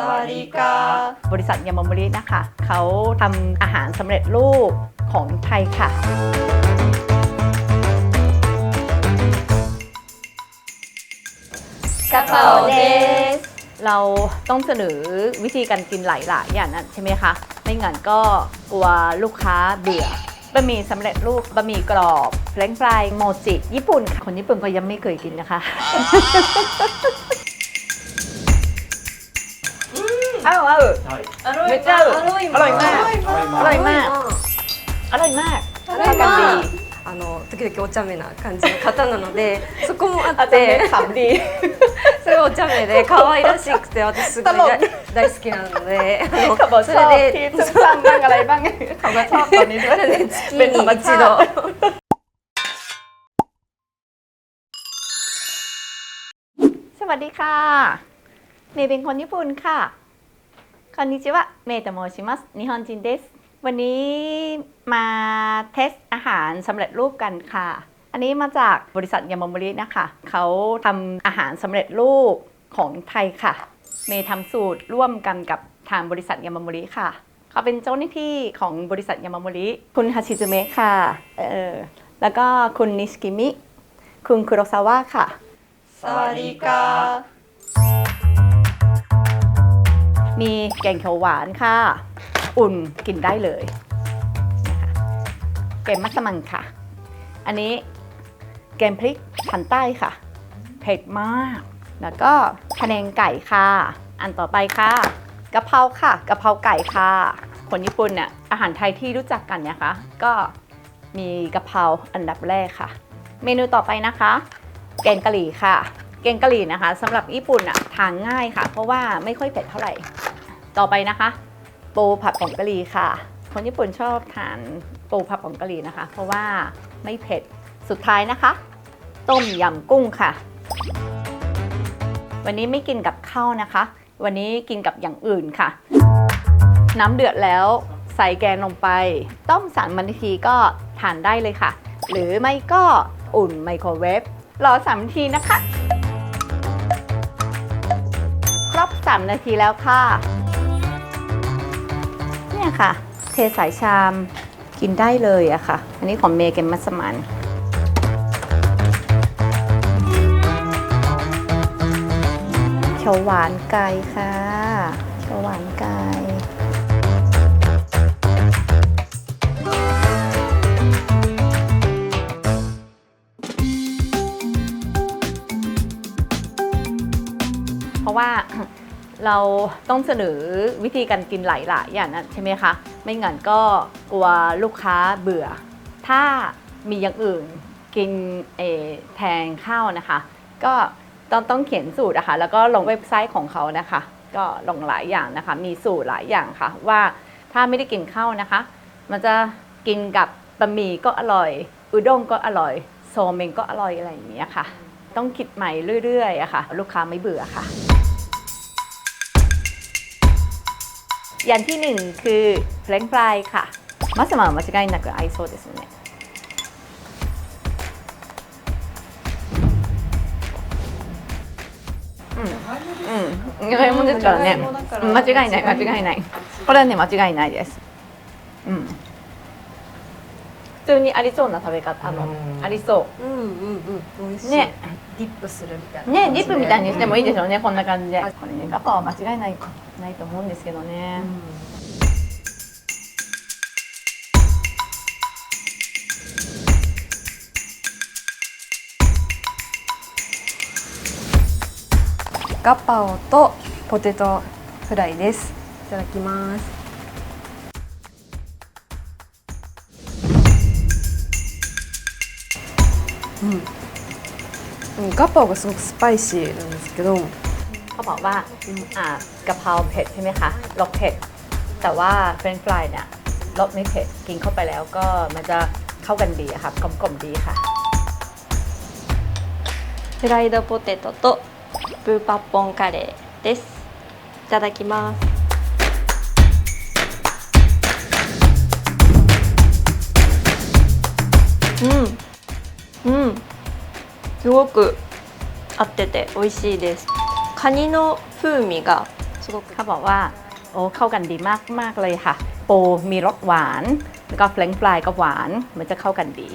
สวัสดีค่ะบริษัทยามามุรินะคะ เขาทำอาหารสำเร็จรูปของไทยค่ะ กระเป๋าเดสเราต้องเสนอวิธีการกินหลายๆอย่างนั้นใช่ไหมคะ ไม่งั้นก็กลัวลูกค้าเบื่อบะหมี่สำเร็จรูปบะหมี่กรอบเฟรนช์ฟรายโมจิ ญี่ปุ่นค่ะคนญี่ปุ่นก็ยังไม่เคยกินนะคะ อ้าวอ้าว อร่อย めっちゃ合うอร่อย อร่อยมาก อร่อยมาก อร่อยมาก อร่อย เข้ากัน มา ดี กあの時々お茶目な感じの方なのでそこもあっ อาจจะไม่ て ขำดี すごいお茶目で可愛らしくて私すごい大大好きなのであ เขาบอก のそ ชอบ れ ที่ で ซุ่มซ่ามบ้างอะไรบ้างเขาก็ชอบตอนนี้ด้วย それで月 เป็น に ธรรม 一 ชา 度 ติ สวัสดีค่ะ เมย์เป็นคนญี่ปุ่นค่ะ こんにちは、เมย์と申します。日本人です。วันนี้มาเทสอาหารสำเร็จรูปกันค่ะ อันนี้มาจากบริษัทยามอมรินะคะ เขาทำอาหารสำเร็จรูปของไทยค่ะ เมย์ทำสูตรร่วมกันกับทางบริษัทยามอมริค่ะ เขาเป็นเจ้าหน้าที่ของบริษัทยามอมริ คุณฮาชิจูเมะค่ะ เออ แล้วก็คุณนิสกิมิ คุณคุโรซาวะค่ะ สวัสดีค่ะ มีแกงเขียวหวานค่ะ อุ่นกินได้เลยนะคะแกงมัสมั่นค่ะ อันนี้แกงพริกพันใต้ค่ะ เผ็ดมาก แล้วก็พะแนงไก่ค่ะ อันต่อไปค่ะกะเพราค่ะกะเพราไก่ค่ะ คนญี่ปุ่นเนี่ยอาหารไทยที่รู้จักกันนะคะ ก็มีกะเพราอันดับแรกค่ะ เมนูต่อไปนะคะ แกงกะหรี่ค่ะ แกงกะหรี่นะคะสำหรับญี่ปุ่นอะทานง่ายค่ะ เพราะว่าไม่ค่อยเผ็ดเท่าไหร่ ต่อไปนะคะ ปูผัดผงกะหรี่ค่ะ คนญี่ปุ่นชอบทานปูผัดผงกะหรี่นะคะ เพราะว่าไม่เผ็ดสุดท้ายนะคะ ต้มยำกุ้งค่ะ วันนี้ไม่กินกับข้าวนะคะ วันนี้กินกับอย่างอื่นค่ะ น้ำเดือดแล้วใส่แกงลงไป ต้มสามนาทีก็ทานได้เลยค่ะ หรือไม่ก็อุ่นไมโครเวฟรอสามนาทีนะคะ ครบ3นาทีแล้วค่ะ เนี่ยค่ะ เทใส่ชามกินได้เลยอะค่ะ อันนี้ของเมย์เกมมัสมันเขียวหวานไก่ค่ะเขียวหวานไก่เพราะว่า เราต้องเสนอวิธีการกินหลายๆอย่างนั้นใช่ไหมคะ ไม่งั้นก็กลัวลูกค้าเบื่อ ถ้ามีอย่างอื่นกินแทนข้าวนะคะ ก็ต้องต้องเขียนสูตรนะคะแล้วก็ลงเว็บไซต์ของเขานะคะ ก็ลงหลายอย่างนะคะ มีสูตรหลายอย่างค่ะ ว่าถ้าไม่ได้กินข้าวนะคะ มันจะกินกับบะหมี่ก็อร่อย อุด้งก็อร่อย โซเมงก็อร่อยอะไรอย่างเงี้ยค่ะ ต้องคิดใหม่เรื่อยๆอะค่ะ ลูกค้าไม่เบื่อค่ะ อย่างที่หนึ่งคือเฟรนช์ฟรายค่ะ มัสมั่น間違いなく合いそうですよねうん、うん、じゃがいもですからねうん間違いない間違いないこれはね間違いないですうん普通にありそうな食べ方あのありそうんうんうん美味しいうね ディップするみたいな。ねディップみたいにしてもいいですよよねこんな感じで。これねガパは間違いないないと思うんですけどね、ガパオとポテトフライです。いただきます。うんうんガパオがすごくスパイシーなんですけど เขาบอกว่าอ่ากะเพราเผ็ดใช่ไหมคะรสเผ็ด แต่ว่าเฟรนช์ฟรายเนี่ยรสไม่เผ็ด กินเข้าไปแล้วก็มันจะเข้ากันดีอะค่ะกลมๆดีค่ะ フライドポテトとプーパッポンカレーですいただきますうんうん すごく合ってて美味しいですカニの風味が すごく เขาบอกว่า โอ้เข้ากันดีมากมากเลยค่ะ ปูมีรสหวาน แล้วก็เฟรนช์ฟรายก็หวาน มันจะเข้ากันดี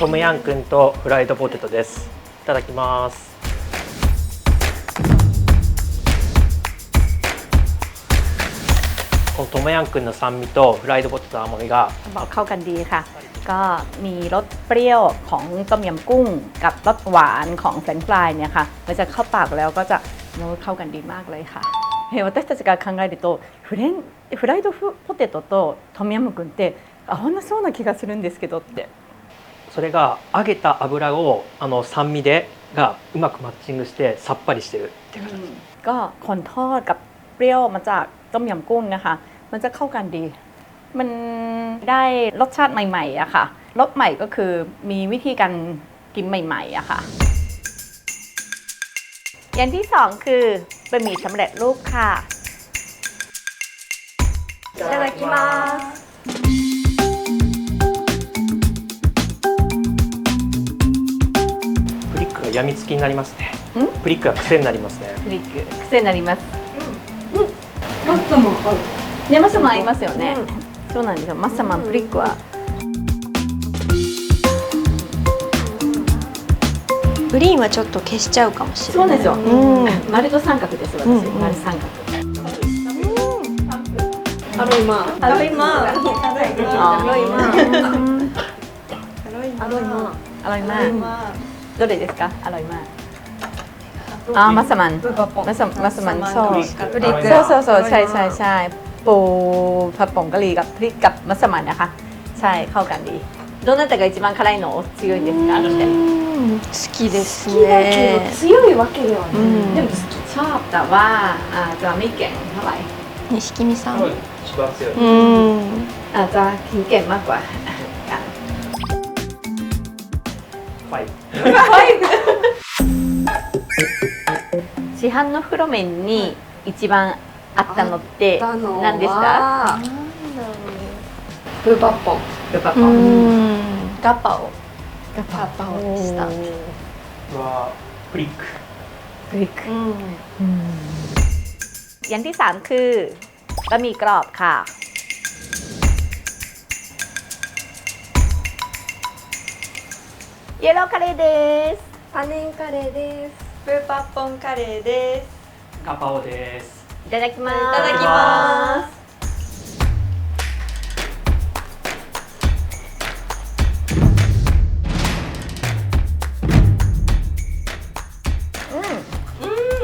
トムヤンくんとフライドポテトですいただきます このトムヤンくんの酸味とフライドポテトの甘みが บอกเข้ากันดีค่ะ ก็มีรสเปรี้ยวของต้มยำกุ้ง กับรสหวานของเฟรนช์ฟรายเนี่ยค่ะมันจะเข้าปากแล้วก็จะโน้ตเข้ากันดีมากเลยค่ะเฮ้私たちが考えるとフレンフライドポテトとトムヤムクンって合わなそうな気がするんですけどってそれが揚げた油をあの酸味でがうまくマッチングしてさっぱりしてるっていう形 ก็คนทอดกับ เปรี้ยวมาจากต้มยำกุ้งนะคะ มันจะเข้ากันดี มันได้รสชาติใหม่ๆอะค่ะ รสใหม่ก็คือมีวิธีการกินใหม่ๆอะค่ะ อย่างที่สองคือบะหมี่สำเร็จรูปค่ะ いただきますプリックがやみつきになりますねんプリックが癖になりますねフリック癖になります マッサマン合うねマッサマン合いますよね、うん、そうなんですよマッサマンプリックは、グリーンはちょっと消しちゃうかもしれない。そうですよ。うん、丸と三角です。私、うん、丸三角。アロイマ。アロイマ。アロイマ。アロイマ。アロイマ。アロイマ。どれですか？アロイマ。 มากอ่ามัสมัน プーパポン มัสมัสมันそう プリック そうそうそうใช่ใช่ใช่ปูผัดผงกะหรี่กับพริกกับมัสมันนะคะ ใช่เข้ากันดีどなたが一番辛いの強いですかってうん好きですね強いわけではない、うんでも好き ชอบแต่ว่าอ่าจะไม่เก่งเท่าไหร่ 錦見さん一番強いうん อาจจะขิงเก่งมากกว่ากัน ファイ 市販の袋麺に一番あったのって何でしたブバポン。ブバポン。ガパオ。ガパオでした。はプリック。プリック。อย่างที่ 3 คือบะหมี่กรอบค่ะ。เยลโลカレーです。パネンカレーです。プーパッポンカレーです。ガパオですいただきます。いただきます。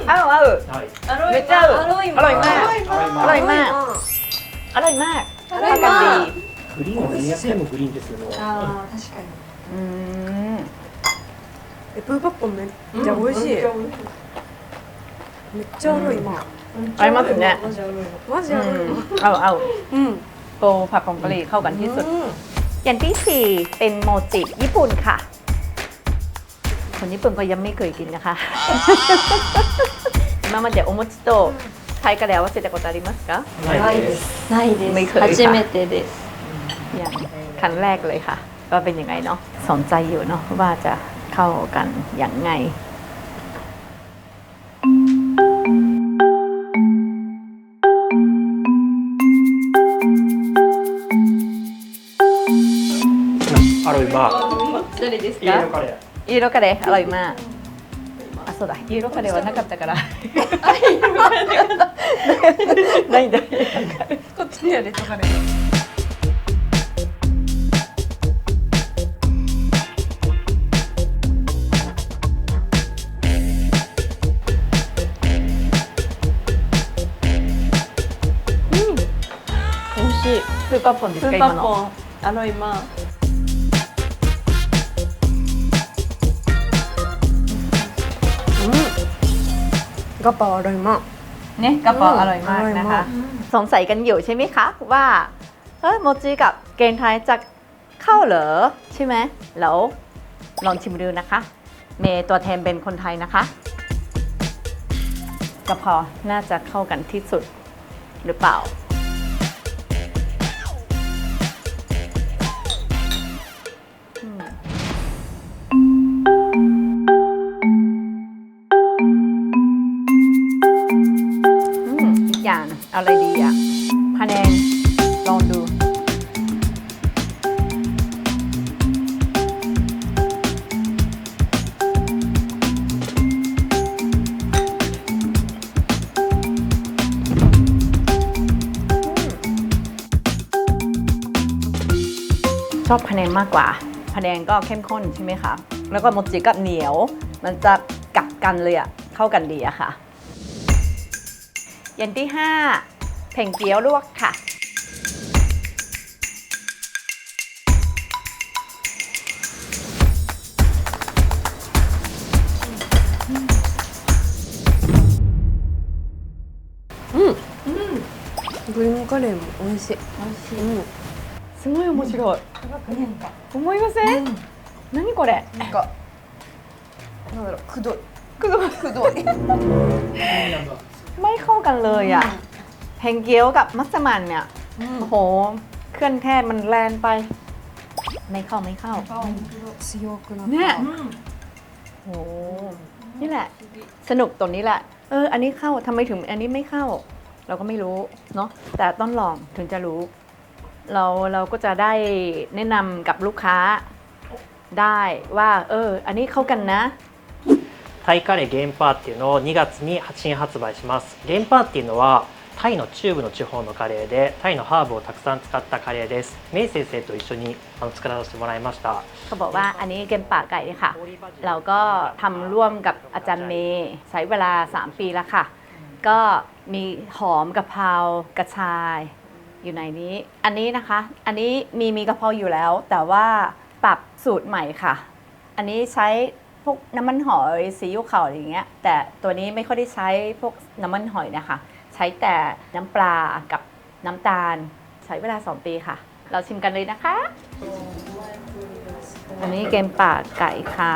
合う合う。はい、ゃ。グリーンいグリーンです。ああ確かに。うん。えプーパッポンめっちゃ美味しい、めっちゃアロイマ合いますねマジアロイママジ อื アロイ ม マ เอาเอา うん โปรผัดผงกะหรี่เข้ากันที่สุด อย่างที่ 4 เป็นโมจิญี่ปุ่นค่ะ คนญี่ปุ่นก็ยังไม่เคยกินนะคะ 今までお餅とタイカレー合わせたことありますかないですないですไม่เคยค่ะ 初めてです อย่างครั้งแรกเลยค่ะ ก็เป็นยังไงเนาะสนใจอยู่เนาะว่าจะ เข้ากันอย่างไง アロイマどれですイエローカレーイエローカレーอร่อยมากあそうだイエローカレーはなかったからないんだこっちにはレッドカレー 味しいプーパッポンですプか今のーパッポンアロイマガパオアロイマ เนี่ยกระเป๋าอร่อยมาก อร่อย นะ มา คะ ก สงสัยกันอยู่ใช่ไหมคะว่าเอ้ยโมจิกับเกนไทยจะเข้าเหรอใช่ไหมแล้วลองชิมดูนะคะ เมย์ตัวแทนเป็นคนไทยนะคะกระเพาะน่าจะเข้ากันที่สุดหรือเปล่า อบพะแนงมากกว่าพะแนงก็เข้มข้นใช่ไหมคะ แล้วก็โมจิก็เหนียว มันจะกัดกันเลยอะเข้ากันดีอะค่ะอย่างที่ 5 เพ่งเกี๊ยวลวกค่ะ グリーンカレーも美味しい美味しい、うん、 すごい面白い思いません、何これなんかなんだろうくどいくどいくどい ไม่เข้ากันเลยอะเพ่งเกี๊ยวกับมัสมั่นเนี่ย โอ้โห เครื่องเทศมันแรงไป ไม่เข้าไม่เข้า 強くなった เนี่ยโห นี่แหละ สนุกตรงนี้แหละ เออ อันนี้เข้าทำไมถึงอันนี้ไม่เข้า เราก็ไม่รู้เนาะ แต่ต้องลองถึงจะรู้ เราเราก็จะได้แนะนำกับลูกค้าได้ว่า เออ อันนี้เข้ากันนะ タイカレーゲンパーっていうのを2月に新発売しますゲンパーっていうのはタイの中部の地方のカレーでタイのハーブをたくさん使ったカレーですメイ先生と一緒にあの作らせてもらいました เขาบอกว่าอันนี้เกมป่าไก่เนี่ยค่ะ เราก็ทำร่วมกับอาจารย์เมย์ใช้เวลา 3 ปีแล้วค่ะ ก็มีหอมกะเพรากระชาย อยู่ในนี้ อันนี้นะคะ อันนี้มีมีกระเพราอยู่แล้ว แต่ว่าปรับสูตรใหม่ค่ะ อันนี้ใช้พวกน้ำมันหอยซีอิ๊วขาวอะไรอย่างเงี้ย แต่ตัวนี้ไม่ค่อยได้ใช้พวกน้ำมันหอยนะคะ ใช้แต่น้ำปลากับน้ำตาล ใช้เวลา 2 ปีค่ะ เราชิมกันเลยนะคะ อันนี้เกมป่าไก่ค่ะ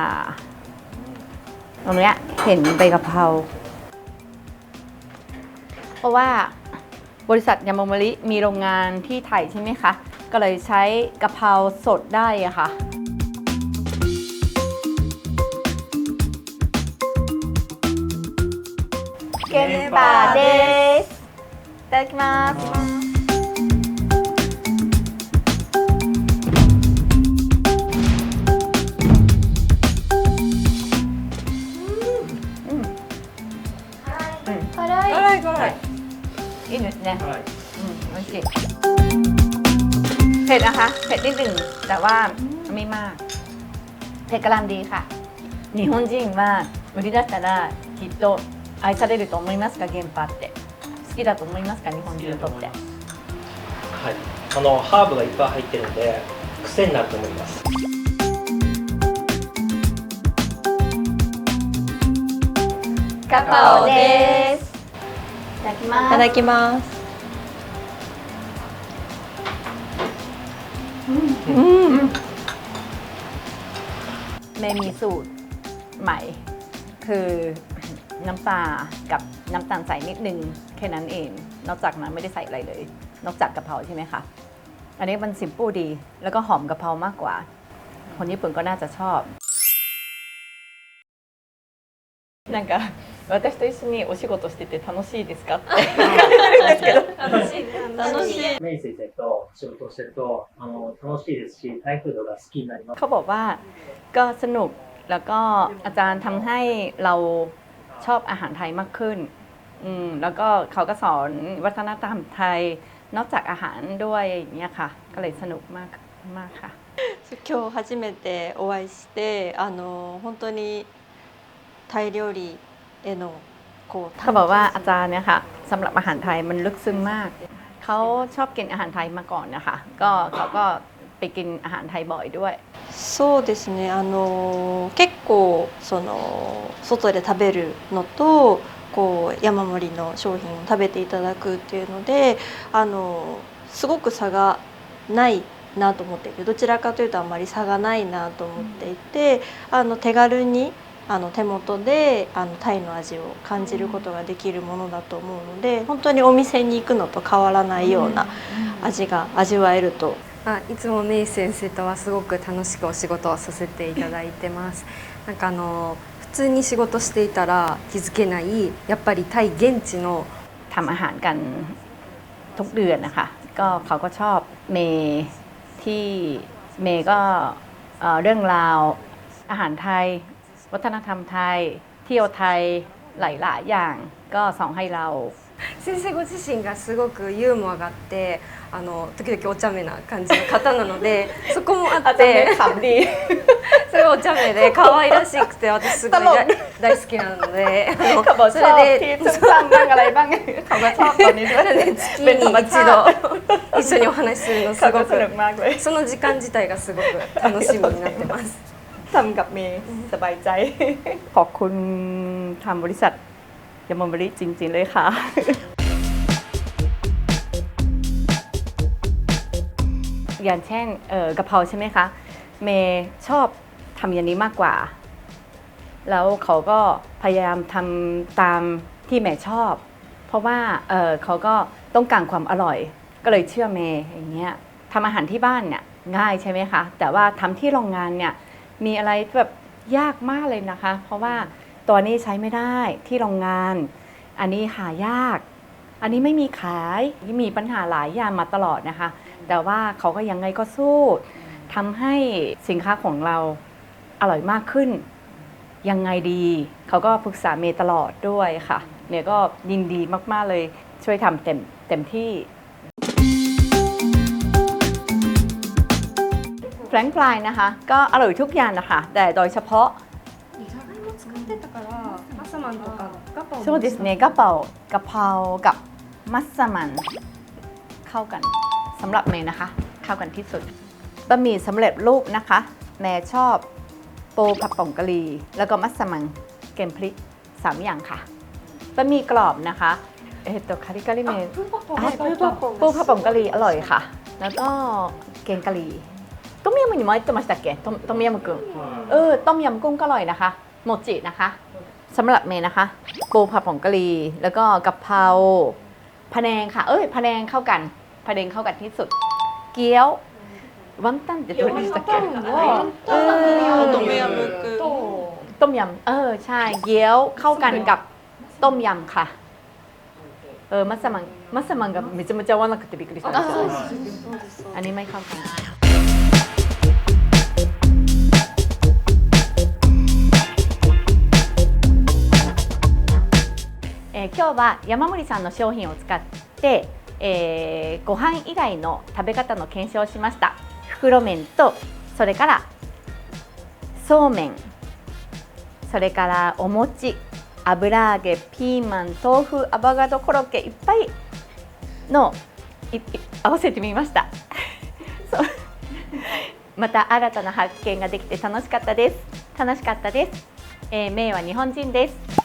ตรงเนี้ยเห็นใบกะเพรา เพราะว่า บริษัทยามามาริมีโรงงานที่ไทยใช่ไหมคะ ก็เลยใช้กะเพราสดได้อะค่ะ เกมป่าเดสいただきます ผ็ดนะคะ เผ็ดนิดหนึ่งแต่ว่าไม่มาก เผ็ดกำลังดีค่ะ 日本人は売り出したらきっと愛されると思いますか、原パって。好きだと思いますか、日本人にとって。はいあのハーブがいっぱい入ってるんで癖になると思いますガパオです。いただきます。いただきます เมย์มีสูตรใหม่ คือน้ำปลากับน้ำตาลใส่นิดนึงแค่นั้นเอง นอกจากนั้นไม่ได้ใส่อะไรเลย นอกจากกะเพราใช่ไหมคะ อันนี้มันสิมปูดี แล้วก็หอมกะเพรามากกว่า คนญี่ปุ่นก็น่าจะชอบなんか 私と一緒にお仕事してて楽しいですかって聞かれるんですけど楽しい楽しいメイ先生と仕事をしてるとあの楽しいですしタイフードが好きになります เขาบอกว่าก็สนุกแล้วก็อาจารย์ทำให้เราชอบอาหารไทยมากขึ้นอืมแล้วก็เขาก็สอนวัฒนธรรมไทยนอกจากอาหารด้วยอย่างเงี้ยค่ะ ก็เลยสนุกมากมากค่ะ 今日初めてお会いしてあの本当にタイ料理 へのこう เขาบอกว่าอาจารย์เนี่ยค่ะสำหรับอาหารไทยมันลึกซึ้งมาก เขาชอบกินอาหารไทยมาก่อนนะคะ ก็เขาก็ไปกินอาหารไทยบ่อยด้วย そうですねあの結構その外で食べるのとこう山盛りの商品を食べていただくっていうのであのすごく差がないなと思っていてどちらかというとあまり差がないなと思っていて、あの手軽に あの手元であのタイの味を感じることができるものだと思うので本当にお店に行くのと変わらないような味が味わえるとあいつもメイ先生とはすごく楽しくお仕事をさせていただいてますなんかあの普通に仕事していたら気づけないやっぱりタイ現地の ทำอาหารกัน ทุกเดือนนะคะ ก็เขาก็ชอบเมย์ที่เมย์ก็เอ่อเรื่องราวอาหารไทย วัฒนธรรมไทย เที่ยวไทยหลาย ๆ อย่างก็ส่งให้เรา 先生ご自身がすごくユーモアがあってあの時々お茶目な感じの方なのでそこもあっ อาจจะไม่ て ขำดี すごいお茶目で可愛らしくて私すごいตล大大好きなのであの เขาบอก そ ชอบ れ ที่ で ซุ่มซ่ามบ้างอะไรบ้าง เขาก็ชอบตอนนี้ด้วย なので月に เป็นธรรม 一 ชาติ 度一緒にお話しするのす เขาก็ ご สนุก く มากเลย その時間自体がすごく楽しみになってます ทำกับเมย์สบายใจ ขอบคุณทางบริษัทยามาบริจริง ๆ เลยค่ะ อย่างเช่นเอ่อกะเพราใช่ไหมคะ เมย์ชอบทำอย่างนี้มากกว่า แล้วเขาก็พยายามทำตามที่เมย์ชอบ เพราะว่าเอ่อเขาก็ต้องการความอร่อย ก็เลยเชื่อเมย์อย่างเงี้ยทำอาหารที่บ้านเนี่ยง่ายใช่ไหมคะ แต่ว่าทำที่โรงงานเนี่ย มีอะไรแบบยากมากเลยนะคะ เพราะว่าตัวนี้ใช้ไม่ได้ที่โรงงาน อันนี้หายาก อันนี้ไม่มีขายมีปัญหาหลายอย่างมาตลอดนะคะ แต่ว่าเขาก็ยังไงก็สู้ทำให้สินค้าของเราอร่อยมากขึ้น ยังไงดี เขาก็ปรึกษาเมย์ตลอดด้วยค่ะเมย์ก็ยินดีมาก ๆ เลยช่วยทำเต็มเต็มที่ แฟรงก์ฟรายนะคะ ก็อร่อยทุกอย่างนะคะ แต่โดยเฉพาะ じゃがいも使ってたからマサマンとかガパオも そうですねกะเพรากะเพรากับมัสมั่นเข้ากันสำหรับเมย์นะคะ เข้ากันที่สุดบะหมี่สำเร็จรูปนะคะแม่ชอบปูผัดป่องกะหรี่แล้วก็มัสมั่นเกมพริกสามอย่างค่ะบะหมี่กรอบนะคะเอっとカリカリ麺あปูปูผัดป่องกะหรี่อร่อยค่ะ แล้วก็แกงกะหรี่ ต้มยำมันも入ってましたっけต้มต้มยำกุ้งเออต้มยำกุ้งก็อร่อยนะคะโมจินะคะ สำหรับเมย์นะคะ ปูผัดผงกะหรี่แล้วก็กะเพราพะแนงค่ะ เอ้ยพะแนงเข้ากันพะแนงเข้ากันที่สุด เกี๊ยววังตันจะどうでしたっけเออ トムヤムクン ต้มยำเออใช่เกี๊ยวเข้ากันกับต้มยำค่ะ เออมัสมั่นมัสมั่นกับめちゃめちゃ合わなくてびっくりしたんですよอันนี้ไม่เข้ากัน えー今日は山森さんの商品を使って、えーご飯以外の食べ方の検証をしました。袋麺とそれからそうめん。それからお餅。油揚げ。ピーマン。豆腐。アボカド。コロッケ。いっぱいのいい合わせてみました。そう。また新たな発見ができて楽しかったです。楽しかったです、えー、メイは日本人です。